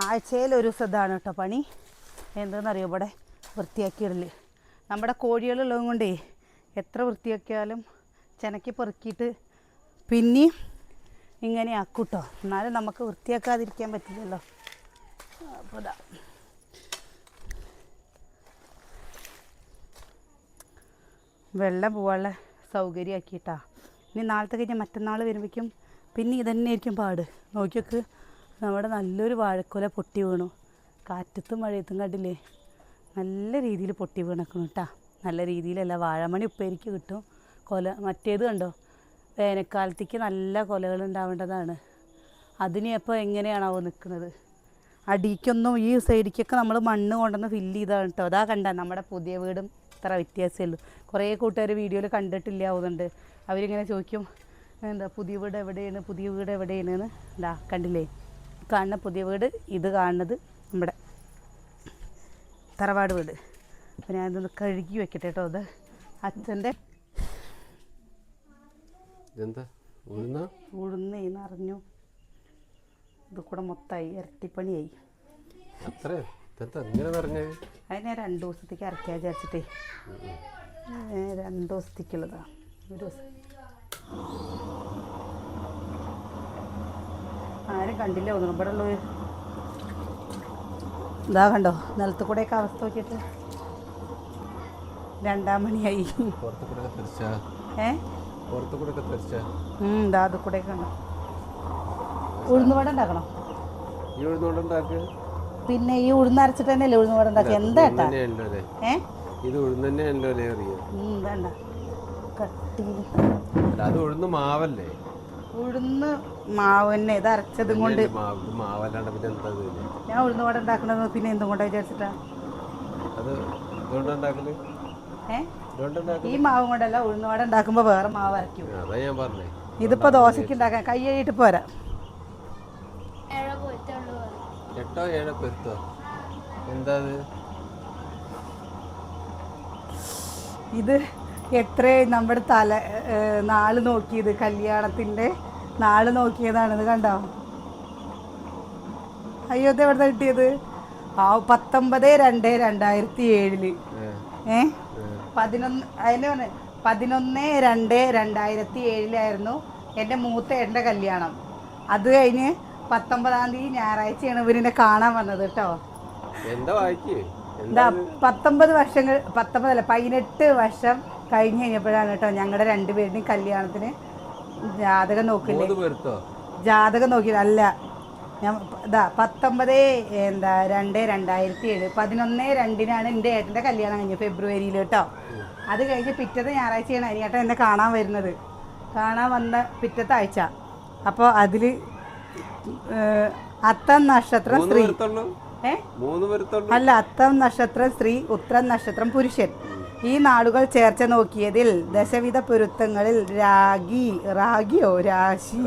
ആഴ്ചയിൽ ഒരു ദിവസം കേട്ടോ പണി. എന്തെന്നറിയോ ഇവിടെ വൃത്തിയാക്കിയിടൽ. നമ്മുടെ കോഴികളുള്ളത് കൊണ്ടേ എത്ര വൃത്തിയാക്കിയാലും ചെനക്കി പെറുക്കിയിട്ട് പിന്നെയും ഇങ്ങനെ ആക്കൂട്ടോ എന്നാലും നമുക്ക് വൃത്തിയാക്കാതിരിക്കാൻ പറ്റില്ലല്ലോ. അപ്പോൾ ഇതാ വെള്ളം പോകാനുള്ള സൗകര്യമാക്കിയിട്ടാ. ഇനി നാളത്തെ കഴിഞ്ഞാൽ മറ്റന്നാൾ വരുമ്പോഴേക്കും പിന്നെ ഇതന്നെ ആയിരിക്കും പാട്. നോക്കിയൊക്കെ. നമ്മുടെ നല്ലൊരു വാഴക്കൊല പൊട്ടി വീണു. കാറ്റത്തും മഴയത്തും കണ്ടില്ലേ? നല്ല രീതിയിൽ പൊട്ടി വീണക്കണം കേട്ടോ നല്ല രീതിയിലല്ല വാഴമണി ഉപ്പേരിക്ക് കിട്ടും. കൊല മറ്റേത് കണ്ടോ? വേനൽക്കാലത്തേക്ക് നല്ല കൊലകൾ ഉണ്ടാവേണ്ടതാണ്. അതിന് അപ്പോൾ എങ്ങനെയാണാവോ നിൽക്കുന്നത് അടിക്കൊന്നും ഈ സൈഡിക്കൊക്കെ നമ്മൾ മണ്ണ് കൊണ്ടുവന്ന് ഫില്ല് ചെയ്താണ് കേട്ടോ അതാ കണ്ട നമ്മുടെ പുതിയ വീടും ഇത്ര വ്യത്യാസമേ ഉള്ളൂ. കുറേ കൂട്ടുകാർ വീഡിയോയിൽ കണ്ടിട്ടില്ല ആവുന്നുണ്ട്. അവരിങ്ങനെ ചോദിക്കും എന്താ പുതിയ വീട് എവിടെയാണ്? പുതിയ വീട് എവിടെയാണ് എന്താ കണ്ടില്ലേ? കാണുന്ന പുതിയ വീട് ഇത് കാണുന്നത് നമ്മുടെ തറവാട് വീട്. അപ്പോൾ ഞാനിതൊന്ന് കഴുകി വെക്കട്ടെ കേട്ടോ അത് അച്ഛന്റെ ഉഴുന്ന? നിറഞ്ഞു ഇത് കൂടെ മൊത്തമായി ഇരട്ടിപ്പണിയായി. അത് ഞാൻ രണ്ട് ദിവസത്തേക്ക് അരക്കാൻ വിചാരിച്ചിട്ടേ. രണ്ട് ദിവസത്തേക്കുള്ളതാ. ഒരു ദിവസം. ആരും കണ്ടില്ല ഒന്നും ഇവിടെ ഉള്ളവർ ഇതാ കണ്ടോ നിലത്ത് കൂടെയൊക്കെ അവസ്ഥ നോക്കിയിട്ട്. രണ്ടാം മണിയായി. കൂടെ കണ്ടോ. ഉഴുന്നുവട ഉണ്ടാക്കണം? പിന്നെ ഈ ഉഴുന്നരച്ചിട്ട് തന്നെയല്ലേ ഉഴുന്നുവട ഉണ്ടാക്കുക? എന്താ ഏട്ടാ? ഇത് ഉഴുന്ന് വേണ്ട. കട്ടിയിൽ അത് ഉഴുന്ന് മാവല്ലേ? ഉഴുന്ന് മാവ് തന്നെ ഇത് അരച്ചതും കൊണ്ട്? ഞാൻ ഉഴുന്ന് വട ഉണ്ടാക്കണത് പിന്നെ എന്തും കൊണ്ടാ വിചാരിച്ചിട്ടാ ഈ മാവും കൊണ്ടല്ല ഉഴുന്ന് വട ഉണ്ടാക്കുമ്പോ വേറെ മാവ് അരക്കും ഇതിപ്പോ ദോശക്ക് ഉണ്ടാക്കാൻ കൈ കഴിയിട്ട് പോരാ. എട്ടോ ഏഴോ പെരുത്തോ? എന്താ ഇത്? എത്ര നമ്മുടെ തല നാല് നാൾ നോക്കിയത് കല്യാണത്തിന്റെ നാൾ നോക്കിയതാണ് ഇത് കണ്ടോ? അയ്യോ ഇത് എവിടെ കിട്ടിയത്? ആ പത്തൊമ്പത് രണ്ട് രണ്ടായിരത്തി ഏഴിൽ. ഏ. പതിനൊന്ന് അതിന് പറഞ്ഞ പതിനൊന്ന് രണ്ട് രണ്ടായിരത്തി ഏഴിലായിരുന്നു എന്റെ മൂത്ത എന്റെ കല്യാണം. അത് കഴിഞ്ഞ് പത്തൊമ്പതാം തീയതി ഞായറാഴ്ചയാണ് ഇവരിനെ കാണാൻ വന്നത് കേട്ടോ. എന്താ എന്താ പത്തൊമ്പത് വർഷങ്ങൾ പത്തൊമ്പതല്ല പതിനെട്ട് വർഷം കഴിഞ്ഞ് കഴിഞ്ഞപ്പോഴാണ് കേട്ടോ ഞങ്ങളുടെ രണ്ടുപേരുടെയും കല്യാണത്തിന് ജാതകം നോക്കില്ലേ? ജാതകം നോക്കില്ല അല്ല ഞാൻ ഇതാ പത്തൊമ്പത് എന്താ രണ്ട് രണ്ടായിരത്തി ഏഴ് പതിനൊന്ന് രണ്ടിനാണ് എന്റെ ഏട്ടന്റെ കല്യാണം കഴിഞ്ഞത് ഫെബ്രുവരിയിൽ കേട്ടോ. അത് കഴിഞ്ഞ് പിറ്റത്തെ ഞായറാഴ്ചയാണ് അനിയേട്ടൻ എന്നെ കാണാൻ വരുന്നത്. കാണാൻ വന്ന പിറ്റത്തെ ആഴ്ച. അപ്പോൾ അതിൽ അത്തം നക്ഷത്രം സ്ത്രീ. ഏ? അല്ല അത്തം നക്ഷത്രം സ്ത്രീ ഉത്രം നക്ഷത്രം പുരുഷൻ. ഈ നാടുകൾ ചേർച്ച നോക്കിയതിൽ ദശവിധ പൊരുത്തങ്ങളിൽ രാഗി റാഗിയോ രാശി?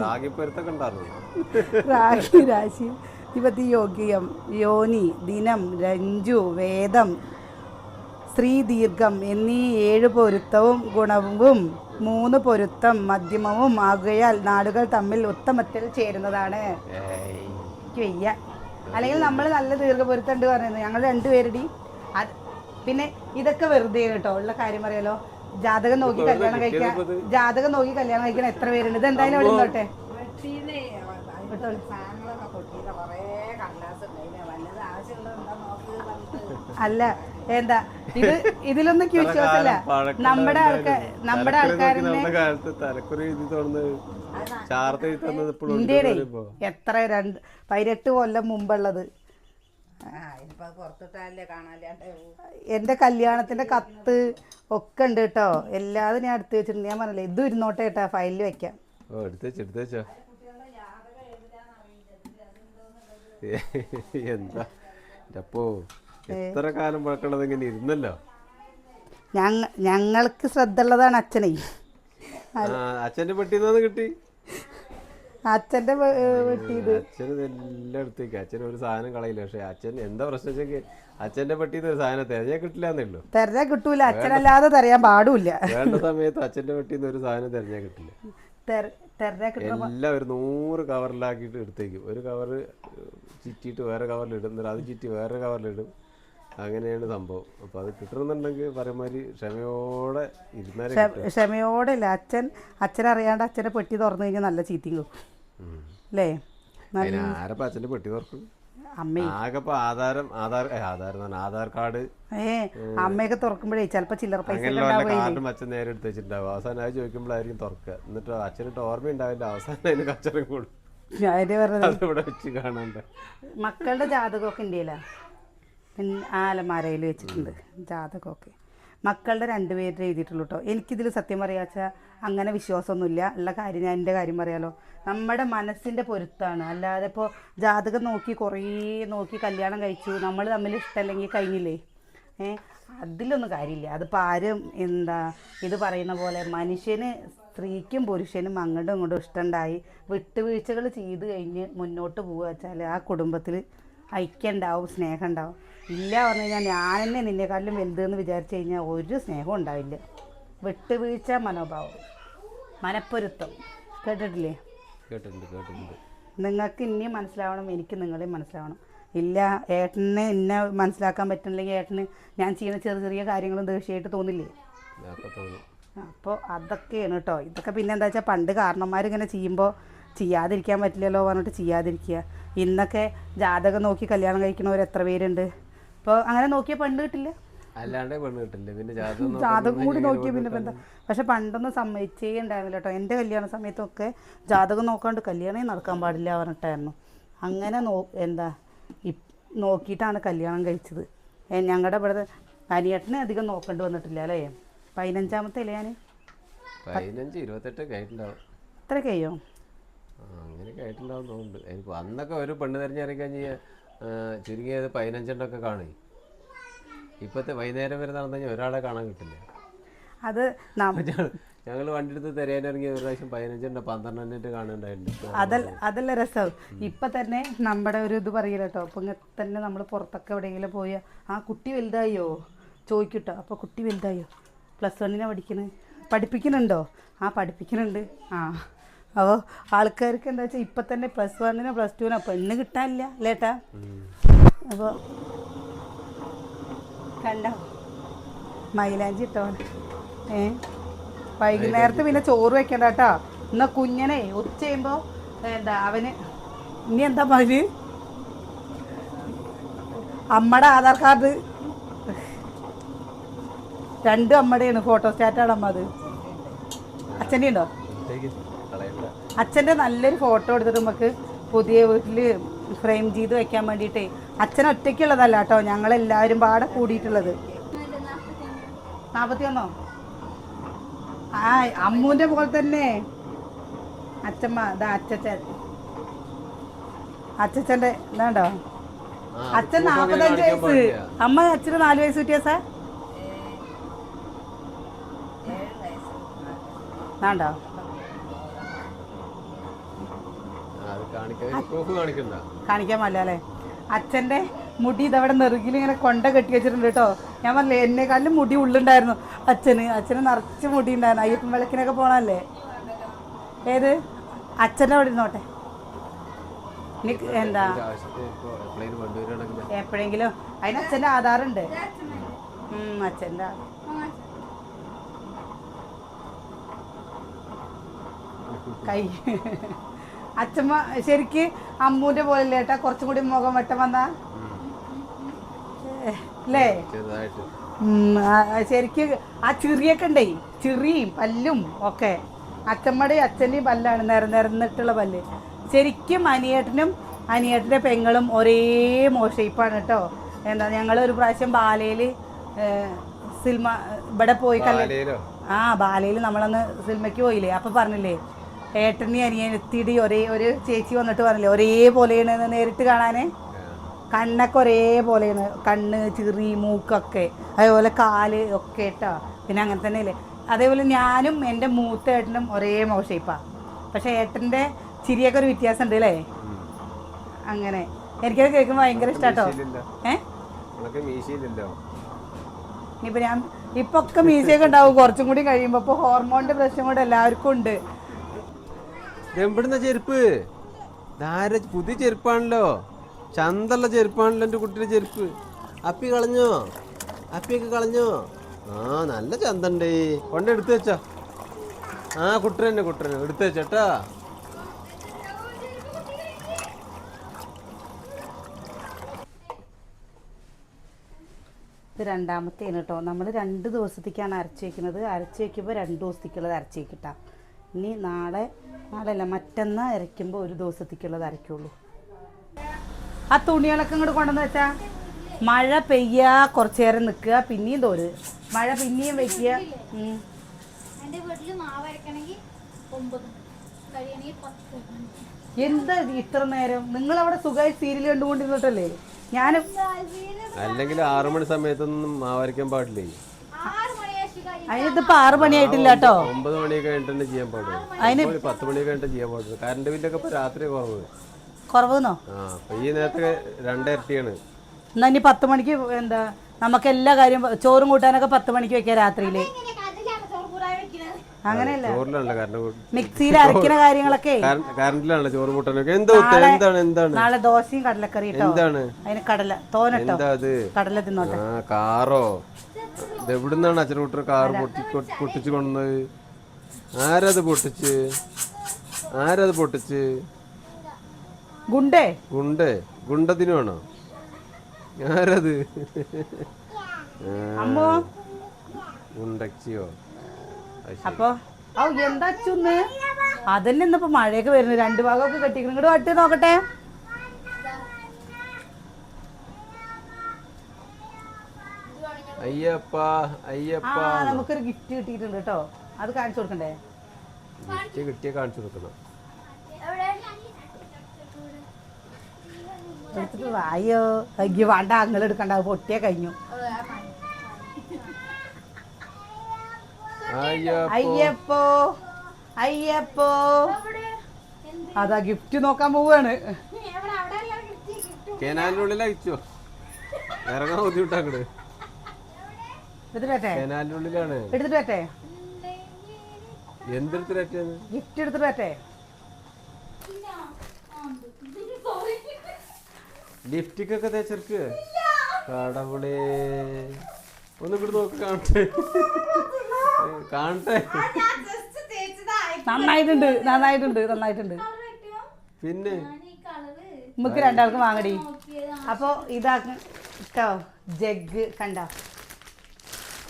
രാഗി രാശി. യുവതി യോഗ്യം യോനി ദിനം രഞ്ജു വേദം സ്ത്രീ ദീർഘം എന്നീ ഏഴ് പൊരുത്തവും ഗുണവും മൂന്ന് പൊരുത്തം മധ്യമവും ആകുകയാൽ നാടുകൾ തമ്മിൽ ഉത്തമത്തിൽ ചേരുന്നതാണ്. വയ്യ. അല്ലെങ്കിൽ നമ്മൾ നല്ല ദീർഘപൊരുത്തം ഉണ്ട് പറയുന്നത് ഞങ്ങൾ രണ്ടുപേരുടെ അത് പിന്നെ ഇതൊക്കെ വെറുതെ കേട്ടോ. ഉള്ള കാര്യം പറയാലോ. ജാതകം നോക്കി കല്യാണം കഴിക്കാൻ ജാതകം നോക്കി കല്യാണം കഴിക്കാൻ എത്ര പേരുണ്ട്? ഇത് എന്തായാലും അവിടെ നിന്നോട്ടെ അല്ല എന്താ ഇത് ഇതിലൊന്നും വിശ്വാസമല്ല നമ്മുടെ ആൾക്കാർ നമ്മുടെ ആൾക്കാരനെ ഇന്ത്യയുടെ ഇപ്പോ. എത്ര രണ്ട് പതിനെട്ട് കൊല്ലം മുമ്പുള്ളത്. എന്റെ കല്യാണത്തിന്റെ കത്ത് ഒക്കെ ഉണ്ട് കേട്ടോ. എല്ലാതും ഞാൻ എടുത്ത് വെച്ചിട്ടുണ്ട്. ഞാൻ പറഞ്ഞില്ലേ ഇതും ഇരുന്നോട്ടെ കേട്ടോ ഫയലിൽ വെക്കാം എന്താ? അപ്പോ എത്ര കാലം പഴക്കണത് ഇങ്ങനെ ഇരുന്നല്ലോ? ഞങ്ങൾക്ക് ശ്രദ്ധ ഉള്ളതാണ് അച്ഛനെ. ആ അച്ഛന്റെ പെട്ടിന്ന് കിട്ടി. അച്ഛന്റെ വെട്ടിയത്. അച്ഛന് എല്ലാം എടുത്തേക്ക് അച്ഛൻ ഒരു സാധനം കളയില്ല. പക്ഷെ അച്ഛൻ എന്താ പ്രശ്നം വെച്ചെങ്കിൽ അച്ഛന്റെ പെട്ടിന്ന് ഒരു സാധനം തിരഞ്ഞാൽ കിട്ടില്ല എന്നേ ഉള്ളൂ. തെരഞ്ഞാൽ കിട്ടൂല. അച്ഛനല്ലാതെ തെരയാൻ പാടില്ല വേണ്ട സമയത്ത് അച്ഛന്റെ പെട്ടിന്ന് ഒരു സാധനം തിരഞ്ഞാൽ കിട്ടില്ല. എല്ലാം ഒരു നൂറ് കവറിലാക്കിയിട്ട് എടുത്തേക്കും. ഒരു കവറ് ചിറ്റിയിട്ട് വേറെ കവറിലിടും. എന്നിട്ട് അത് ചിറ്റി വേറെ കവറിലിടും. അങ്ങനെയാണ് സംഭവം. അപ്പൊ അത് കിട്ടണമെന്നുണ്ടെങ്കിൽ പറയുമാതിരി ക്ഷമയോടെ ഇരുന്നാലും. ക്ഷമയോടെ ഇല്ല. അച്ഛൻ അച്ഛനറിയാണ്ട് അച്ഛനെ പെട്ടി തുറന്നു കഴിഞ്ഞാൽ നല്ല ഉം. അല്ലേ ആരപ്പം പെട്ടി തുറക്കും? അമ്മ. ആകെ ആധാരം ആധാർ ആധാരം ആധാർ കാർഡ്. ഏ അമ്മയൊക്കെ തുറക്കുമ്പോഴേ ചിലപ്പോ ചില്ലറ പൈസ കാർഡും അച്ഛൻ നേരെ എടുത്ത് വെച്ചിട്ടുണ്ടാവും. അവസാനം അത് ചോദിക്കുമ്പോഴായിരിക്കും തുറക്കുക. എന്നിട്ട് അച്ഛനിട്ട് ഓർമ്മയുണ്ടാവില്ല അവസാനം അതിന് കച്ചറം കൂടും. അതിവിടെ വെച്ച് കാണാണ്ട്. മക്കളുടെ ജാതകമൊക്കെ ഇന്ത്യയിലാണ് പിന്നെ ആലമാരയിൽ വെച്ചിട്ടുണ്ട് ജാതകമൊക്കെ. മക്കളുടെ രണ്ടുപേരുടെ എഴുതിയിട്ടുള്ളൂ കേട്ടോ എനിക്കിതിൽ സത്യം പറയാച്ച അങ്ങനെ വിശ്വാസമൊന്നുമില്ല. ഉള്ള കാര്യം ഞാൻ എന്റെ കാര്യം പറയാലോ. നമ്മുടെ മനസ്സിന്റെ പൊരുത്താണ്. അല്ലാതെ ഇപ്പോൾ ജാതകം നോക്കി കുറേ നോക്കി കല്യാണം കഴിച്ചു. നമ്മൾ തമ്മിൽ ഇഷ്ടമല്ലെങ്കിൽ കഴിഞ്ഞില്ലേ? ഏ? അതിലൊന്നും കാര്യമില്ല. അതിപ്പോൾ ആരും എന്താ ഇത് പറയുന്ന പോലെ മനുഷ്യന് സ്ത്രീക്കും പുരുഷനും അങ്ങോട്ടും ഇങ്ങോട്ടും ഇഷ്ടമുണ്ടായി. വിട്ടുവീഴ്ചകൾ ചെയ്ത് കഴിഞ്ഞ് മുന്നോട്ട് പോകുക വെച്ചാൽ ആ കുടുംബത്തിൽ ഐക്യം ഉണ്ടാവും സ്നേഹം ഉണ്ടാവും. ഇല്ല പറഞ്ഞു കഴിഞ്ഞാൽ ഞാൻ തന്നെ നിന്നെക്കാട്ടിലും വലുതെന്ന് വിചാരിച്ചു കഴിഞ്ഞാൽ ഒരു സ്നേഹവും ഉണ്ടാവില്ല. വിട്ടുവീഴ്ച മനോഭാവം. മനപ്പൊരുത്തം. കേട്ടിട്ടില്ലേ? കേട്ടിട്ടുണ്ട് കേട്ടിട്ടുണ്ട്. നിങ്ങൾക്ക് ഇനിയും മനസ്സിലാവണം എനിക്ക് നിങ്ങളെയും മനസ്സിലാവണം. ഇല്ല ഏട്ടനെ എന്നെ മനസ്സിലാക്കാൻ പറ്റുന്നില്ലെങ്കിൽ ഏട്ടന് ഞാൻ ചെയ്യുന്ന ചെറിയ ചെറിയ കാര്യങ്ങളും ദേഷ്യമായിട്ട് തോന്നില്ലേ? അപ്പോൾ അതൊക്കെയാണ് കേട്ടോ ഇതൊക്കെ പിന്നെ എന്താ വെച്ചാൽ പണ്ട് കാരണന്മാരിങ്ങനെ ചെയ്യുമ്പോൾ ചെയ്യാതിരിക്കാൻ പറ്റില്ലല്ലോ പറഞ്ഞിട്ട് ചെയ്യാതിരിക്കുക. ഇന്നൊക്കെ ജാതകം നോക്കി കല്യാണം കഴിക്കുന്നവർ എത്ര പേരുണ്ട്? അപ്പോൾ അങ്ങനെ നോക്കിയ പെണ്ണ് കിട്ടില്ല. അല്ലാണ്ടേ പെണ്ണ് കിട്ടില്ല. പിന്നെ ജാതകം കൂടി നോക്കിയ പിന്നെ എന്താ? പക്ഷെ പണ്ടൊന്നും സമ്മതിച്ചേ ഉണ്ടായിരുന്നില്ല കേട്ടോ എന്റെ കല്യാണ സമയത്തൊക്കെ ജാതകം നോക്കാണ്ട് കല്യാണം നടക്കാൻ പാടില്ല പറഞ്ഞിട്ടായിരുന്നു. അങ്ങനെ നോ എന്താ? നോക്കിയിട്ടാണ് കല്യാണം കഴിച്ചത്. ഞങ്ങളുടെ ഇവിടെ അനിയേട്ടനെ അധികം നോക്കേണ്ടി വന്നിട്ടില്ല അല്ലേ? പതിനഞ്ചാമത്തെ അല്ലേ ഞാൻ പതിനഞ്ച് ഇരുപത്തെട്ട് കഴിഞ്ഞിട്ടുണ്ടാവും ഇത്ര കഴിയോ അങ്ങനെ കേട്ടിട്ടുണ്ടാവും തോന്നുന്നുണ്ട്. എനിക്ക് അന്നൊക്കെ ഒരു പെണ്ണ് തിരഞ്ഞിറങ്ങി കഴിഞ്ഞാൽ ചുരുങ്ങിയത് പതിനഞ്ചെണ്ണൊക്കെ കാണും. ഇപ്പോഴത്തെ വൈകുന്നേരം വരെ നടന്നു കഴിഞ്ഞാൽ ഒരാളെ കാണാൻ കിട്ടില്ല. അത് ഞങ്ങൾ വണ്ടി എടുത്ത് തിരയാനിറങ്ങിയ ഒരു പ്രാവശ്യം പതിനഞ്ചെണ്ണ പന്ത്രണ്ടെണ്ണിട്ട് കാണുന്നുണ്ടായിട്ടുണ്ട് അതല്ല അതല്ല രസം. ഇപ്പം തന്നെ നമ്മുടെ ഒരു ഇത് പറയില്ല കേട്ടോ അപ്പം തന്നെ നമ്മൾ പുറത്തൊക്കെ എവിടെയെങ്കിലും പോയാൽ ആ കുട്ടി വലുതായോ? ചോദിക്കട്ടോ. അപ്പോൾ കുട്ടി വലുതായോ? പ്ലസ് വണ്ണിനാണ് പഠിക്കുന്നത് പഠിപ്പിക്കുന്നുണ്ടോ? ആ പഠിപ്പിക്കുന്നുണ്ട്. ആ. അപ്പോൾ ആൾക്കാർക്ക് എന്താ വെച്ചാൽ ഇപ്പം തന്നെ പ്ലസ് വണ്ണിനോ പ്ലസ് ടുവിനോ പെണ്ണ് കിട്ടാനില്ല അല്ലേട്ടാ അപ്പോൾ കണ്ടോ? മൈലാഞ്ചി ഇട്ടോ ഏ? വൈകുന്നേരത്ത് പിന്നെ ചോറ് വെക്കണ്ട കേട്ടോ. എന്നാ കുഞ്ഞനെ ഉച്ച എന്താ അവന് ഇനി എന്താ മതി അമ്മയുടെ ആധാർ കാർഡ്. രണ്ടും അമ്മയുടെയാണ് ഫോട്ടോ സ്റ്റാറ്റാണ് അമ്മ അത്. അച്ഛന്റെ ഉണ്ടോ അച്ഛന്റെ നല്ലൊരു ഫോട്ടോ എടുത്തിട്ട് നമുക്ക് പുതിയ വീട്ടിൽ ഫ്രെയിം ചെയ്ത് വെക്കാൻ വേണ്ടിയിട്ടേ. അച്ഛൻ ഒറ്റയ്ക്കുള്ളതല്ല കേട്ടോ ഞങ്ങളെല്ലാവരും പാടെ കൂടിയിട്ടുള്ളത്. നാൽപ്പത്തി ഒന്നോ ആ അമ്മൂന്റെ പോലെ തന്നെ. അച്ഛമ്മ ഇതാ അച്ഛച്ചൻ അച്ഛന്റെ ഇതാണ്ടോ? അച്ഛൻ നാൽപ്പത്തഞ്ച് വയസ്സ് അമ്മ അച്ഛന് നാല് വയസ്സ് വ്യത്യാസാ വേണ്ടോ ആ, അത് കാണിക്കാൻ? പാടില്ല അല്ലേ? അച്ഛന്റെ മുടി ഇതവിടെ നെറുകിൽ ഇങ്ങനെ കൊണ്ട കെട്ടി വെച്ചിട്ടുണ്ട് കേട്ടോ. ഞാൻ പറഞ്ഞില്ലേ എന്നെക്കാളും മുടി ഉള്ളുണ്ടായിരുന്നു. അച്ഛന് അച്ഛന് നിറച്ച് മുടി ഉണ്ടായിരുന്നു. അയ്യപ്പൻ വിളക്കിനൊക്കെ പോണല്ലേ ഏത്? അച്ഛന്റെ അവിടെ ഇരുന്നോട്ടെ. ഇനി എന്താ? എപ്പോഴെങ്കിലും. അതിന് അച്ഛന്റെ ആധാറുണ്ട്. അച്ഛന്റെ കൈ. അച്ഛമ്മ ശരിക്ക് അമ്മൂന്റെ പോലെ ഏട്ടാ? കുറച്ചും കൂടി മുഖം വെട്ടം വന്നാ? അല്ലേ ശരിക്ക് ആ ചിറിയൊക്കെ ഉണ്ടേ? ചിറിയും പല്ലും ഒക്കെ. അച്ഛമ്മയുടെയും അച്ഛന്റെയും പല്ലാണ് നിര നിരന്നിട്ടുള്ള പല്ല്. ശരിക്കും അനിയേട്ടനും അനിയേട്ടന്റെ പെങ്ങളും ഒരേ മോശയിപ്പാണ് കേട്ടോ. എന്താ ഞങ്ങൾ ഒരു പ്രാവശ്യം ബാലയിൽ സിനിമ ഇവിടെ പോയി കല്യാണം ആ ബാലയിൽ നമ്മളന്ന് സിനിമയ്ക്ക് പോയില്ലേ? അപ്പം പറഞ്ഞില്ലേ? ഏട്ടനി അനിയനെത്തിയിട്ട് ഒരേ ഒരു ചേച്ചി വന്നിട്ട് പറഞ്ഞില്ലേ ഒരേപോലെയാണ് നേരിട്ട് കാണാൻ കണ്ണൊക്കെ ഒരേപോലെയാണ് കണ്ണ് ചിറി മൂക്കൊക്കെ. അതേപോലെ കാൽ ഒക്കെ കേട്ടോ. പിന്നെ അങ്ങനെ തന്നെ അല്ലേ അതേപോലെ ഞാനും എന്റെ മൂത്ത ഏട്ടനും ഒരേ മോശയിപ്പാ പക്ഷേ ഏട്ടന്റെ ചിരിയൊക്കെ ഒരു വ്യത്യാസം ഉണ്ട് അല്ലേ? അങ്ങനെ. എനിക്കത് കേൾക്കുമ്പോൾ ഭയങ്കര ഇഷ്ടാട്ടോ. ഏഹ് ഇനിയിപ്പോൾ ഞാൻ ഇപ്പൊ ഒക്കെ മീശയൊക്കെ ഉണ്ടാവും. കുറച്ചും കൂടി കഴിയുമ്പോൾ ഇപ്പോൾ ഹോർമോണിന്റെ പ്രശ്നം കൂടെ എല്ലാവർക്കും ഉണ്ട്. എവിടുന്ന ചെരുപ്പ്. ധാര പുതിയ ചെരുപ്പാണല്ലോ. ചന്തള്ള ചെരുപ്പാണല്ലോ എന്റെ കുട്ടിയുടെ ചെരുപ്പ്. അപ്പി കളഞ്ഞോ? അപ്പിയൊക്കെ കളഞ്ഞോ? ആ നല്ല ചന്തണ്ടേ. കൊണ്ട് എടുത്തു വെച്ചോ. ആ കുട്ടനെ കുട്ടനെ എടുത്തു വെച്ചോട്ടോ ഇത് രണ്ടാമത്തേന് കേട്ടോ നമ്മൾ രണ്ട് ദിവസത്തേക്കാണ് അരച്ച് വെക്കുന്നത്. അരച്ച് വെക്കുമ്പോൾ രണ്ട് ദിവസത്തേക്കുള്ളത് അരച്ച് വെക്കിട്ടാ. ഇനി നാളെ നാളെ അല്ല മറ്റന്നാ അരയ്ക്കുമ്പോൾ ഒരു ദിവസത്തേക്കുള്ളത് അരയ്ക്കുള്ളൂ. ആ തുണികളൊക്കെ ഇങ്ങോട്ട് കൊണ്ടുവന്ന് വെച്ചാ? മഴ പെയ്യാ കുറച്ചു നേരം നിൽക്കുക പിന്നെയും തോര്. മഴ പിന്നെയും വയ്ക്കുക. എന്താ ഇത് ഇത്ര നേരം? നിങ്ങൾ അവിടെ സുഖമായി സീരിയൽ കണ്ടുകൊണ്ടിരുന്നിട്ടല്ലേ? ഞാനും അല്ലെങ്കിൽ ആറു മണി സമയത്തൊന്നും മാവരയ്ക്കാൻ പാടില്ലേ? അതിനിതിപ്പോൾ ആറ് മണിയായിട്ടില്ല കേട്ടോ. ഒമ്പത് മണിയൊക്കെ കഴിഞ്ഞിട്ട് ചെയ്യാൻ പാടുള്ളൂ. അതിന് പത്ത് മണിയൊക്കെ കഴിഞ്ഞിട്ട് ചെയ്യാൻ പാടുള്ളൂ. കറണ്ട് ബില്ലൊക്കെ ഇപ്പൊ രാത്രി കുറവ്. കുറവെന്നോ? ആ അപ്പൊ ഈ നേരത്തെ രണ്ടിരട്ടിയാണ്. എന്നാ ഇനി പത്ത് മണിക്ക് എന്താ നമുക്ക് എല്ലാ കാര്യം ചോറും കൂട്ടാനൊക്കെ പത്ത് മണിക്ക് വെക്കാം വെക്കുന്നത് അങ്ങനെയല്ല? ചോറിലാണല്ലോ കറണ്ട് മിക്സിയിൽ അരയ്ക്കുന്ന കാര്യങ്ങളൊക്കെ? കറണ്ടിലാണല്ലോ ചോറ് കൂട്ടാനൊക്കെ. എന്താ എന്താണ് എന്താണ്? നാളെ ദോശയും കടലക്കറി കേട്ടോ എന്താണ്? അതിന് കടല തോനട്ടോ എന്താ അത്? കടല തിന്നോട്ടെ. ആ കാറോ? ഇത് എവിടുന്നാണ് അച്ഛൻ കൂട്ടർ കാർ പൊട്ടി പൊട്ടിച്ചു കൊണ്ടത് കൊണ്ടുവന്നത്? ആരത് പൊട്ടിച്ച്? ആരത് പൊട്ടിച്ച്? ഗുണ്ടേ. ഗുണ്ടേ? ഗുണ്ടത്തിന് വേണോ? ആരത്? ശരി. അപ്പൊ എന്താ അതന്നെ ഇന്നിപ്പോ മഴയൊക്കെ വരുന്നു. രണ്ടു ഭാഗമൊക്കെ കെട്ടിക്കണം ഇങ്ങോട്ട് വട്ടി നോക്കട്ടെ? അയ്യപ്പ ആ നമുക്കൊരു ഗിഫ്റ്റ് കിട്ടിയിട്ടുണ്ട് കേട്ടോ. അത് കാണിച്ചു കൊടുക്കണ്ടേ? ഗിഫ്റ്റ് കിട്ടിയ കാണിച്ചു കൊടുക്കണം. എവിടെ എടുത്തിട്ട് വായോ. അയ്യോ വേണ്ട അങ്ങനെ എടുക്കണ്ട പൊട്ടിയ കഴിഞ്ഞു. അയ്യപ്പോ അയ്യപ്പോ. അതാ ഗിഫ്റ്റ് നോക്കാൻ പോവാണ്. എവിടെ? അവിടെ എല്ലാം കിട്ടി കിട്ടും. കനാലിനുള്ളിൽ അയച്ചോ ഇറങ്ങാൻ ബുദ്ധിമുട്ടാക്കട് എടുത്തിട്ട് ഗിഫ്റ്റ് എടുത്തിട്ട് ലിഫ്റ്റിക്കൊക്കെ തേച്ചെടുക്ക് കടവുളേ ഒന്ന് ഇങ്ങോട്ട് നോക്ക് കാണട്ടെ. കാണട്ടെ. നന്നായിട്ടുണ്ട് നന്നായിട്ടുണ്ട് നന്നായിട്ടുണ്ട്. പിന്നെ? നമുക്ക് രണ്ടാൾക്കും വാങ്ങടി. അപ്പോ ഇതാക്കോ ജഗ് കണ്ട കണ്ട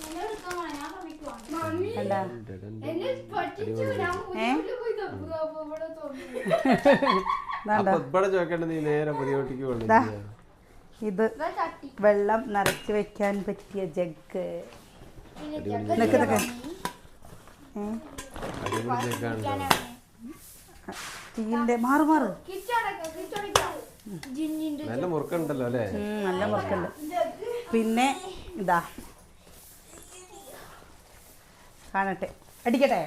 ഏ അപ്പൊ ഇവിടെ ചോദിക്കേണ്ട നീ നേരെ പുതിയോട്ടിക്ക് കൊണ്ട് ഇത് വെള്ളം നിറച്ച് വെക്കാൻ പറ്റിയ ജഗ്. നിക്ക് നിക്ക്. തീന്റെ മാറ് മാറ്. നല്ല മുറുക്കുണ്ടല്ലോ അല്ലേ? നല്ല മുറുക്കുണ്ട്. പിന്നെ ഇതാ കാണട്ടെ. അടിക്കട്ടെ.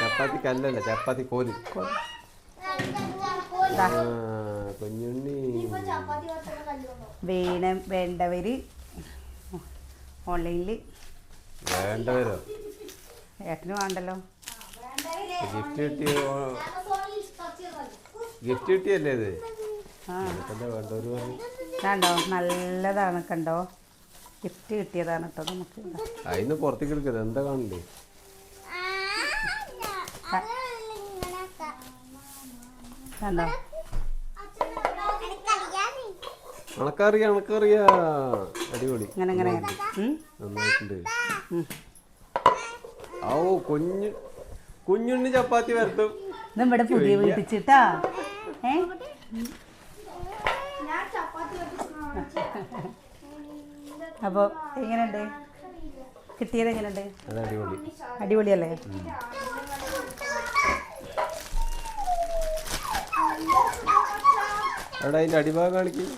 ചപ്പാത്തി. കല്ലല്ല ചപ്പാത്തി കോൽ. കുഞ്ഞുണ്ണി. വേണം വേണ്ടവര്. ഓൺലൈനിൽ വേണ്ടവരോ? ഏട്ടന് വേണ്ടല്ലോ. ഗിഫ്റ്റ് കിട്ടിയ ഗിഫ്റ്റ് കിട്ടിയല്ലേ ഇത്? കണ്ടോ നല്ലതാണ് കണ്ടോ? ഗിഫ്റ്റ് കിട്ടിയതാണ് കേട്ടോ നമുക്ക്. അതിന് പുറത്തേക്ക് എടുക്കരുത് എന്താ കാണണ്ടേ കണ്ടോ? അണക്കറിയ അണക്കറിയ. അടിപൊളി? നന്നായിട്ടുണ്ട്. ഓ കുഞ്ഞു കുഞ്ഞുണ്ണി ചപ്പാത്തി വരത്തും ഇവിടെ പുതിയ വീട്ടിച്ചിട്ടാ ഏ? അപ്പോൾ എങ്ങനെയുണ്ട്? കിട്ടിയത് എങ്ങനെയുണ്ട്? അടിപൊളിയല്ലേ? അവിടെ അടിഭാഗം കാണിക്കും.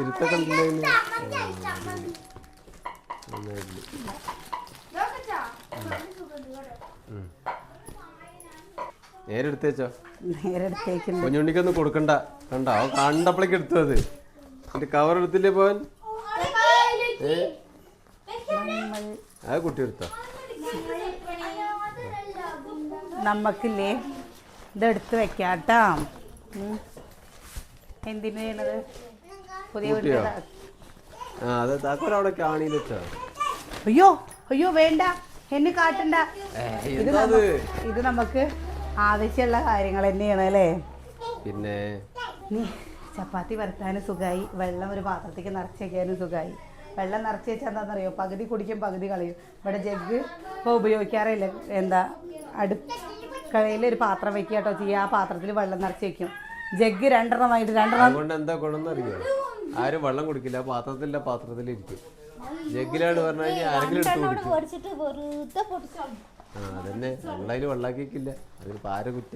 ഇരുത്തൊക്കെ കുഞ്ഞുണ്ണിക്കൊന്നും കൊടുക്കണ്ട. കണ്ടോ? കണ്ടപ്പോഴേക്ക് എടുത്തു അത് എന്റെ കവർ എടുത്തില്ലേ പോൻ ഏ? അത് കുട്ടി എടുത്തോ. നമുക്കില്ലേ ഇതെടുത്ത് വെക്കാട്ടാ. എന്തിനു ചെയ്യണത്? പുതിയ കൂട്ടിയോ? ആ അത് താക്കോൽ അവിടെ കാണിയിൽ വെച്ചോ. അയ്യോ അയ്യോ വേണ്ട. എന്നെ കാട്ടണ്ട. ഇത് ഇത് നമുക്ക് ആവശ്യമുള്ള കാര്യങ്ങൾ തന്നെയാണ് അല്ലേ? പിന്നെ? നീ ചപ്പാത്തി വരത്താനും സുഖമായി വെള്ളം ഒരു പാത്രത്തേക്ക് നിറച്ച് വയ്ക്കാനും സുഖമായി വെള്ളം നിറച്ച് വെച്ചാൽ എന്താണെന്നറിയോ പകുതി കുടിക്കും പകുതി കളയും. ഇവിടെ ജഗ് ഇപ്പോൾ ഉപയോഗിക്കാറില്ല. എന്താ? അടുക്കളയിൽ ഒരു പാത്രം വെക്കുക കേട്ടോ ചെയ്യുക ആ പാത്രത്തിൽ വെള്ളം നിറച്ച് വെക്കും. ജഗ് രണ്ടെണ്ണമായിട്ട് രണ്ടെണ്ണം കൊണ്ട് എന്താ ആരും വെള്ളം കുടിക്കില്ല. പാത്രത്തില്ല പാത്രത്തിലിരിക്കും ജഗ്ഗിലാണ് പറഞ്ഞു കഴിഞ്ഞാൽ ആരെങ്കിലും എടുത്ത് കുടിക്കും. ആ അതന്നെ. വെള്ളയിൽ വെള്ളാക്കിക്കില്ല അതിന് പാര കുറ്റ.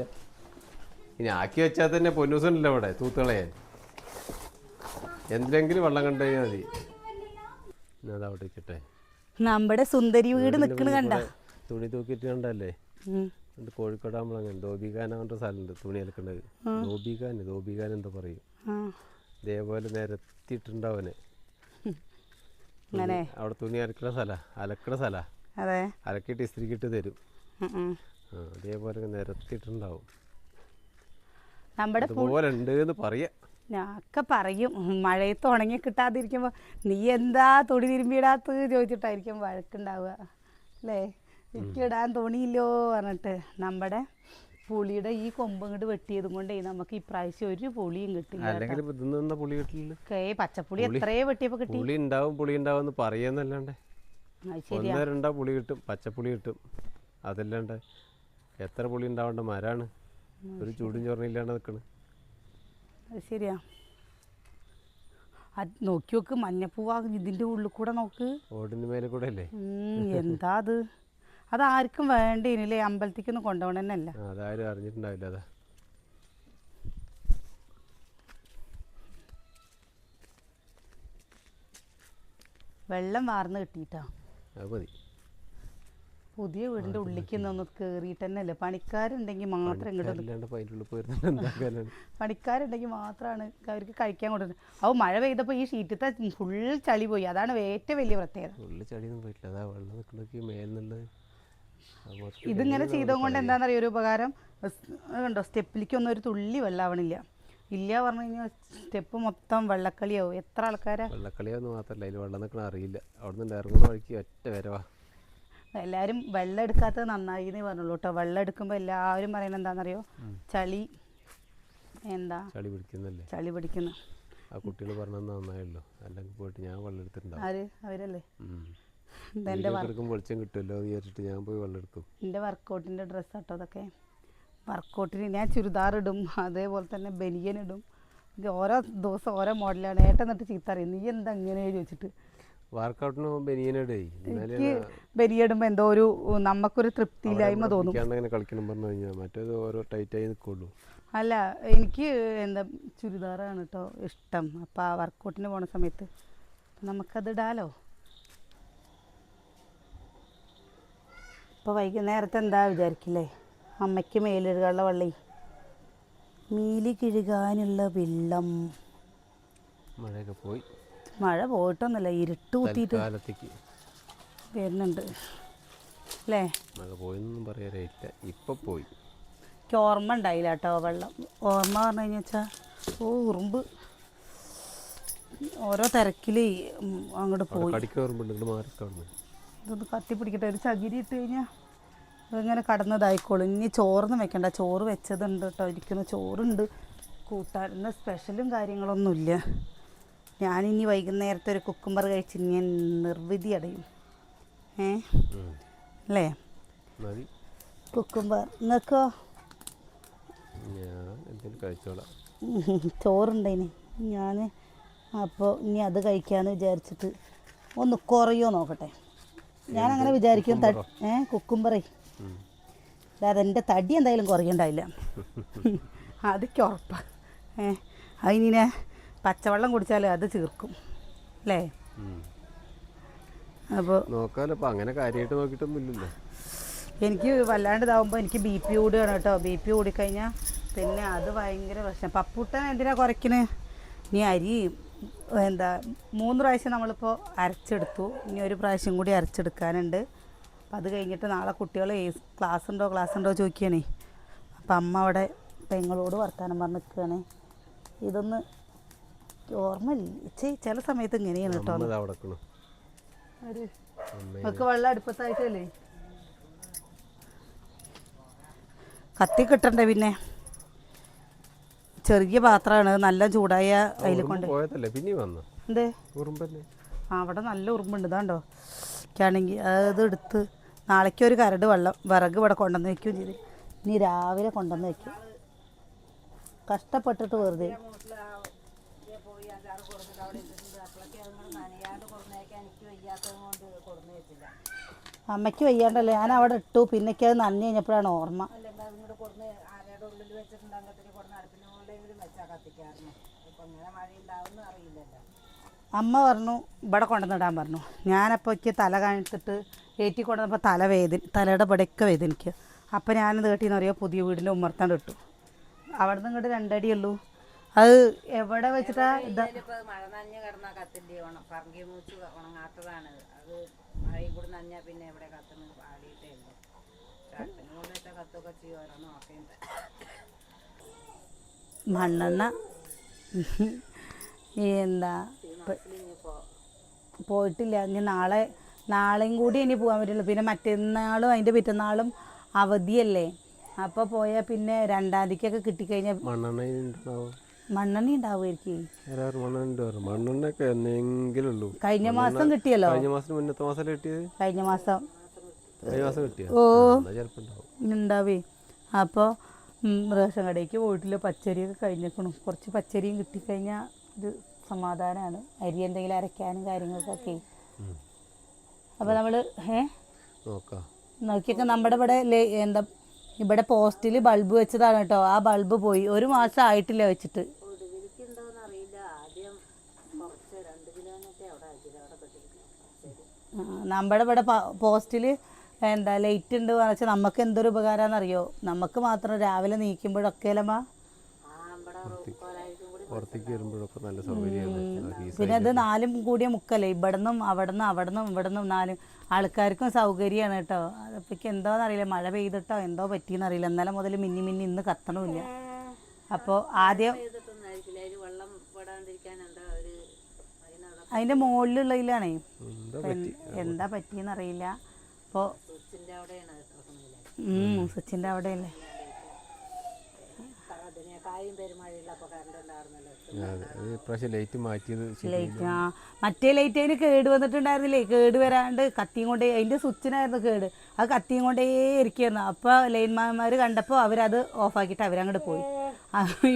ഇനി ആക്കി വെച്ചാൽ തന്നെ പൊന്നൂസനല്ല ഇവിടെ തൂത്തുകളയാൻ? എന്തിനെങ്കിലും വെള്ളം കണ്ടു കഴിഞ്ഞാൽ മതി. അവിടെ ഇരിക്കട്ടെ നമ്മുടെ സുന്ദരി വീട് നിൽക്കണ കണ്ട? തുണി തൂക്കിയിട്ട് കണ്ടല്ലേ? കോഴിക്കോട് നമ്മളങ്ങനെ ദോബിഖാൻ പറഞ്ഞ സ്ഥലമുണ്ട് തുണി അലക്കേണ്ടത് ദോബിഖാൻ ദോബിഖാൻ എന്താ പറയും. ഇതേപോലെ നിരത്തിയിട്ടുണ്ടാവനെ അവിടെ തുണി അലക്കണ സ്ഥല അലക്കണ സ്ഥല. അലക്കിയിട്ട് ഇസ്ത്രിക്കിട്ട് തരും. അതേപോലെ നിരത്തിയിട്ടുണ്ടാവും. അതുപോലെ ഉണ്ട് എന്ന് പറയാ. ഞാനൊക്കെ പറയും മഴയത്ത് ഉണങ്ങി കിട്ടാതിരിക്കുമ്പോൾ നീ എന്താ തുണി തിരുമ്പിയിടാത്തത്? ചോദിച്ചിട്ടായിരിക്കും വഴക്കുണ്ടാവുക. അല്ലേ? എനിക്കിടാൻ തുണിയില്ലോ പറഞ്ഞിട്ട് നമ്മുടെ പുളിയുടെ ഈ കൊമ്പ് ഇങ്ങോട്ട് വെട്ടിയതും കൊണ്ടേ നമുക്ക് ഇപ്രാവശ്യം ഒരു പുളിയും കിട്ടില്ല പച്ചപ്പുളി എത്രയോ വെട്ടിയപ്പോ കിട്ടി. പുളി ഉണ്ടാവും പുളി ഉണ്ടാവും പറയുന്നല്ലാണ്ട് രണ്ടാ പുളി കിട്ടും പച്ചപ്പുളി കിട്ടും. അതല്ലാണ്ട് എത്ര പുളി ഉണ്ടാവേണ്ട മരാണ്. ഒരു ചൂടും ചോറിനില്ലാണ്ട് നിൽക്കണ് അത് ശരിയാ. അത് നോക്കി നോക്ക് മഞ്ഞപ്പൂവാ ഇതിന്റെ ഉള്ളിൽ കൂടെ നോക്ക്. ഓടിന് മേലെ കൂടെ അല്ലേ? എന്താ അത്? അത് ആർക്കും വേണ്ടേനില്ലേ അമ്പലത്തേക്കൊന്നും കൊണ്ടുപോകണമെന്നല്ല അതാരും അറിഞ്ഞിട്ടുണ്ടാവില്ല അതാ. വെള്ളം വാർന്ന് കിട്ടിയിട്ടാ. അത് മതി. പുതിയ വീടിന്റെ ഉള്ളിലേക്ക് ഒന്ന് കേറിയിട്ട് തന്നെ അല്ലേ പണിക്കാരുണ്ടെങ്കിൽ മാത്രം ഇങ്ങോട്ട് പണിക്കാരുണ്ടെങ്കിൽ മാത്രമാണ് അവർക്ക് കഴിക്കാൻ കൊണ്ടുവരുന്നത് അപ്പോൾ മഴ പെയ്തപ്പോൾ ഈ ഷീറ്റത്തെ ഫുൾ ചളി പോയി. അതാണ് ഏറ്റവും വലിയ പ്രത്യേകത. ഇതിങ്ങനെ എല്ലാം ചെയ്തത് കൊണ്ട് എന്താണെന്നറിയോ ഒരു ഉപകാരം? കണ്ടോ? സ്റ്റെപ്പിലേക്ക് കണ്ടോ സ്റ്റെപ്പിലേക്കൊന്നും ഒരു തുള്ളി വെള്ളാവണില്ല ഇല്ല പറഞ്ഞു കഴിഞ്ഞാൽ സ്റ്റെപ്പ് മൊത്തം വെള്ളക്കളിയാവും. എത്ര ആൾക്കാരാ? വെള്ളക്കളിയാന്ന് മാത്രമല്ല അതിൽ വെള്ളം നിൽക്കണ അറിയില്ല. അവിടെ നിന്ന് ഇറങ്ങുന്ന വഴിക്ക് ഒറ്റ വരവാ. എല്ലാവരും വെള്ളം എടുക്കാത്തത് നന്നായി എന്ന് പറഞ്ഞുള്ളൂ കേട്ടോ വെള്ളം എടുക്കുമ്പോൾ എല്ലാവരും പറയുന്നത് എന്താണെന്നറിയോ ചളി. എന്താ? ചളി പിടിക്കുന്നല്ലേ? ചളി പിടിക്കുന്നു. ആ കുട്ടികൾ പറഞ്ഞത് നന്നായല്ലോ. അല്ലെങ്കിൽ പോയിട്ട് ഞാൻ വെള്ളം എടുത്തിട്ടുണ്ടാവും ആര്? അവരല്ലേ? വെളിച്ചം കിട്ടുമല്ലോ വിചാരിച്ചിട്ട് ഞാൻ പോയി വെള്ളം എടുക്കും എന്റെ വർക്കൗട്ടിന്റെ ഡ്രസ്സ് കേട്ടോ അതൊക്കെ വർക്കൗട്ടിന് ഞാൻ ചുരിദാർ ഇടും അതേപോലെ തന്നെ ബനിയൻ ഇടും. ഓരോ ദിവസം ഓരോ മോഡലാണ്. ഏട്ടൻ എന്നിട്ട് ചീത്ത അറിയും നീ എന്താ ഇങ്ങനെ ചോദിച്ചിട്ട്? വർക്കൗട്ടിന് ബനിയനിടേ എനിക്ക് എന്തോ ഒരു നമുക്കൊരു തൃപ്തിയില്ലായ്മ തോന്നും. അങ്ങനെ കളിക്കണം പറഞ്ഞു കഴിഞ്ഞാൽ മറ്റേത് ഓരോ ടൈറ്റായി നിൽക്കുള്ളൂ അല്ല എനിക്ക് എന്താ ചുരിദാറാണ് കേട്ടോ ഇഷ്ടം. അപ്പോൾ ആ വർക്കൗട്ടിന് പോണ സമയത്ത് നമുക്കത് ഇടാലോ? ഇപ്പോൾ വൈകുന്നേരത്തെ എന്താ വിചാരിക്കില്ലേ? അമ്മയ്ക്ക് മേലിഴുകാനുള്ള വള്ളി. മീലി കിഴുകാനുള്ള വെള്ളം. മഴയൊക്കെ പോയി. മഴ പോയിട്ടൊന്നുമില്ല ഇരുട്ട് കുത്തിയിട്ട് വരുന്നുണ്ട്. അല്ലേ? മഴ പോയെന്നൊന്നും പറയാറില്ല ഇപ്പം പോയി. എനിക്ക് ഓർമ്മ ഉണ്ടായില്ല കേട്ടോ വെള്ളം. ഓർമ്മ പറഞ്ഞു കഴിഞ്ഞാൽ വെച്ചാൽ ഓ ഉറുമ്പ്. ഓരോ തിരക്കിൽ അങ്ങോട്ട് പോയി. ഇതൊന്ന് കത്തി പിടിക്കട്ടെ ഒരു ചകിരി ഇട്ട് കഴിഞ്ഞാൽ അതിങ്ങനെ കടന്നതായിക്കോളും. ഇനി ചോറൊന്നും വെക്കണ്ട. ചോറ് വെച്ചതുണ്ട് കേട്ടോ. ഇരിക്കുന്ന. ചോറുണ്ട്. കൂട്ടാൻ ഇന്ന് സ്പെഷ്യലും കാര്യങ്ങളൊന്നുമില്ല. ഞാനിനി വൈകുന്നേരത്തെ ഒരു കുക്കുംബർ കഴിച്ച് ഞാൻ നിർവിധി അടയും. ഏ? അല്ലേ? കുക്കുംബർ നിങ്ങൾക്കോ ഞാൻ ചോറുണ്ടതിന് ഞാൻ അപ്പോൾ ഇനി. അത് കഴിക്കാമെന്ന് വിചാരിച്ചിട്ട് ഒന്ന് കുറയോ നോക്കട്ടെ. ഞാനങ്ങനെ വിചാരിക്കും ത ഏ? കുക്കുംബറേ ഉം. അതെന്റെ തടി എന്തായാലും കുറയണ്ടായില്ല അതൊക്കെ ഉറപ്പാണ് ഏ? അതിനെ പച്ചവെള്ളം കുടിച്ചാൽ അത് ചീർക്കും. അല്ലേ. അപ്പോൾ അങ്ങനെ കാര്യമായിട്ട് നോക്കിയിട്ടൊന്നും എനിക്ക് വല്ലാണ്ട് ഇതാവുമ്പോൾ എനിക്ക് ബി പി കൂടുകയാണ് കേട്ടോ. ബി പി കൂടിക്കഴിഞ്ഞാൽ പിന്നെ അത് ഭയങ്കര പ്രശ്നം. പപ്പൂട്ടൻ എന്തിനാ കുറയ്ക്കണേ? ഇനി അരി എന്താ മൂന്ന് പ്രാവശ്യം നമ്മളിപ്പോൾ അരച്ചെടുത്തു. ഇനി ഒരു പ്രാവശ്യം കൂടി അരച്ചെടുക്കാനുണ്ട്. അപ്പം അത് കഴിഞ്ഞിട്ട് നാളെ കുട്ടികൾ ക്ലാസ് ഉണ്ടോ ക്ലാസ് ഉണ്ടോ ചോദിക്കുകയാണേ. അപ്പം അമ്മ അവിടെ പെങ്ങളോട് വർത്താനം പറഞ്ഞ് നിൽക്കുകയാണ്. ഇതൊന്ന് ഓർമ്മയില്ല. ചില സമയത്ത് ഇങ്ങനെയാണ് കേട്ടോ. നമുക്ക് വെള്ളം അടുപ്പത്തായിട്ടല്ലേ? കത്തി കിട്ടണ്ടേ പിന്നെ. ചെറിയ പാത്രമാണ്. നല്ല ചൂടായ അതിൽ കൊണ്ട്. എന്തേ? അവിടെ നല്ല ഉറുമ്പുണ്ട്. ഇതാണ്ടോ? ആണെങ്കിൽ അത് എടുത്ത് നാളേക്ക് ഒരു കരട് വെള്ളം വിറക് ഇവിടെ കൊണ്ടുവന്ന് വെക്കുകയും ചെയ്ത്. ഇനി രാവിലെ കൊണ്ടുവന്ന് വെക്കും കഷ്ടപ്പെട്ടിട്ട് വെറുതെ. അമ്മയ്ക്ക് വയ്യാണ്ടല്ലേ. ഞാൻ അവിടെ ഇട്ടു. പിന്നേക്ക് അത് നന്ദി കഴിഞ്ഞപ്പോഴാണ് ഓർമ്മ. അമ്മ പറഞ്ഞു ഇവിടെ കൊണ്ടുവന്നിടാൻ പറഞ്ഞു. ഞാനപ്പോൾ എനിക്ക് തല കാണിച്ചിട്ട് ഏറ്റി കൊണ്ടുവന്നപ്പോൾ തല വേദന തലയുടെ ഇവിടെയൊക്കെ വേദനിക്കുക അപ്പോൾ ഞാനിത് കേട്ടിന്ന് പറയുക പുതിയ വീടിന്റെ ഉമ്മർത്താണ്ട് ഇട്ടു. അവിടെ നിന്ന് ഇങ്ങോട്ട് രണ്ടടി ഉള്ളൂ. അത് എവിടെ വെച്ചിട്ടാ ഇതാ മഴ നനഞ്ഞ് കിടന്ന കത്തിന്റെ ഉണം പറങ്കി മൂച്ച് ഉണങ്ങാത്തതാണ്. അത് മഴയും കൂടി പിന്നെ എവിടെ കത്തുന്നത് പാടിയിട്ടേ കൊണ്ട് വെച്ചാൽ കത്തൊക്കെ ചെയ്യും ഓരോന്ന് നോക്കേണ്ട മണ്ണെണ്ണ. ഈ എന്താ? പോയിട്ടില്ല. ഇനി നാളെ നാളെയും കൂടി ഇനി പോകാൻ പറ്റുള്ളൂ. പിന്നെ മറ്റന്നാളും അതിന്റെ പിറ്റന്നാളും അവധിയല്ലേ. അപ്പോൾ പോയാൽ പിന്നെ രണ്ടാം തീയതിക്കൊക്കെ കിട്ടിക്കഴിഞ്ഞാൽ മണ്ണെണ്ണ ഉണ്ടാവുമായിരിക്കും മണ്ണെണ്ണയൊക്കെ എന്നെങ്കിലും ഉള്ളൂ കഴിഞ്ഞ മാസം കിട്ടിയല്ലോ? കഴിഞ്ഞ മാസം മുന്നത്തെ മാസം കിട്ടിയത്? കഴിഞ്ഞ മാസം. കഴിഞ്ഞ മാസം കിട്ടിയ? ഓ. ഉണ്ടാവും. അപ്പോൾ റേഷൻ കടയ്ക്ക് പോയിട്ടില്ല. പച്ചരിയൊക്കെ കഴിഞ്ഞേക്കണം. കുറച്ച് പച്ചരിയും കിട്ടിക്കഴിഞ്ഞാൽ ഇത് സമാധാനമാണ് അരി എന്തെങ്കിലും അരയ്ക്കാനും കാര്യങ്ങൾക്കൊക്കെ. അപ്പോൾ നമ്മൾ ഏ? നോക്കാം. നോക്കിയൊക്കെ നമ്മുടെ ഇവിടെ എന്താ ഇവിടെ പോസ്റ്റിൽ ബൾബ് വെച്ചതാണ് കേട്ടോ. ആ ബൾബ് പോയി. ഒരു മാസം ആയിട്ടില്ല വെച്ചിട്ട്. നമ്മുടെ ഇവിടെ പോസ്റ്റിൽ എന്താ ലൈറ്റ് ഉണ്ട് പറഞ്ഞാൽ വെച്ചാൽ നമുക്ക് എന്തൊരു ഉപകാരമാണെന്നറിയോ നമുക്ക് മാത്രം രാവിലെ നീക്കുമ്പോഴൊക്കെ അല്ലമ്മ പിന്നെ അത് നാലും കൂടിയ മുക്കല്ലേ? ഇവിടെ നിന്നും അവിടെ നിന്നും അവിടെ നിന്നും ഇവിടെ നിന്നും നാലും. ആൾക്കാർക്കും സൗകര്യമാണ് കേട്ടോ. അതിപ്പോൾ എന്തോന്ന് അറിയില്ല മഴ പെയ്തിട്ടോ എന്തോ പറ്റിയെന്ന് അറിയില്ല എന്നാലും മുതൽ മിന്നി മിന്നി ഇന്ന് കത്തണമില്ല അപ്പോൾ ആദ്യം അതിന്റെ മുകളിലുള്ളതിലാണേ എന്താ എന്താ പറ്റിയെന്ന് അറിയില്ല അപ്പോൾ സച്ചിന്റെ സ്വിച്ചിന്റെ അവിടെയല്ലേ അതിനേക്കായും പെരുമഴയുള്ളപ്പോൾ കറണ്ട് ഉണ്ടായിരുന്നല്ലോ അതെ അത് ഇപ്രാവശ്യം ലൈറ്റ് ആ. മറ്റേ ലൈറ്റ് അതിന് കേട് വന്നിട്ടുണ്ടായിരുന്നില്ലേ? കേട് വരാണ്ട് കത്തിയും കൊണ്ടേ അതിന്റെ സ്വിച്ചിനായിരുന്നു കേട്. ആ കത്തിയും കൊണ്ടേ ഇരിക്കുന്നു അപ്പോൾ ലൈൻമാന്മാർ കണ്ടപ്പോൾ അവരത് ഓഫാക്കിയിട്ട് അവരങ്ങോട്ട് പോയി.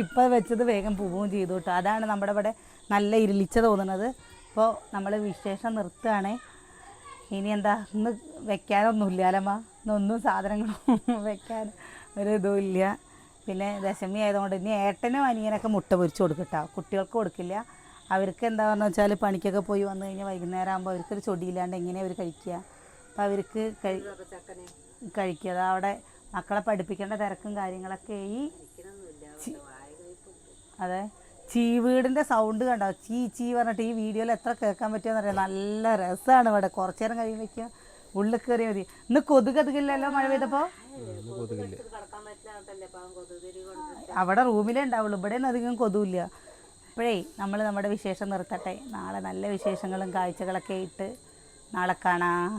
ഇപ്പൊ വെച്ചത് വേഗം പോവുകയും ചെയ്തു കേട്ടോ. അതാണ് നമ്മുടെ ഇവിടെ നല്ല ഇരുളിച്ച തോന്നുന്നത് അപ്പോൾ നമ്മൾ വിശേഷം നിർത്തുകയാണേ ഇനി എന്താ ഇന്ന് വെക്കാനൊന്നുമില്ല അല്ലമ്മ ഇന്നൊന്നും സാധനങ്ങളും വെക്കാൻ ഒരു ഇതും ഇല്ല. പിന്നെ ദശമി ആയതുകൊണ്ട് ഇനി ഏട്ടനും അനിയനൊക്കെ മുട്ട പൊരിച്ച് കൊടുക്കട്ടോ. കുട്ടികൾക്ക് കൊടുക്കില്ല. അവർക്ക് എന്താണെന്ന് വെച്ചാൽ പണിക്കൊക്കെ പോയി വന്നു കഴിഞ്ഞാൽ വൈകുന്നേരം ആകുമ്പോൾ അവർക്കൊരു ചൊടിയില്ലാണ്ട് എങ്ങനെ അവർ കഴിക്കുക? അപ്പോൾ അവർക്ക് കഴി കഴിക്കുക അവിടെ മക്കളെ പഠിപ്പിക്കേണ്ട തിരക്കും കാര്യങ്ങളൊക്കെ ഈ അതെ. ചീവീടിന്റെ സൗണ്ട് കണ്ടോ? ചീ ചീ പറഞ്ഞിട്ട് ഈ വീഡിയോയിൽ എത്ര കേൾക്കാൻ പറ്റുമെന്ന് അറിയാം. നല്ല രസമാണ് ഇവിടെ. കുറച്ചു നേരം കഴിയുമ്പോഴേക്കും ഉള്ളിൽ കയറിയാൽ മതി. ഇന്ന് കൊതുകതികില്ലല്ലോ മഴ പെയ്തപ്പോ? ഒന്നും അവിടെ റൂമിലേ ഉണ്ടാവുള്ളൂ. ഇവിടെയൊന്നും അധികം കൊതുകില്ല ഇപ്പോഴേ നമ്മൾ നമ്മുടെ വിശേഷം നിർത്തട്ടെ. നാളെ നല്ല വിശേഷങ്ങളും കാഴ്ചകളൊക്കെ ഇട്ട് നാളെ കാണാം.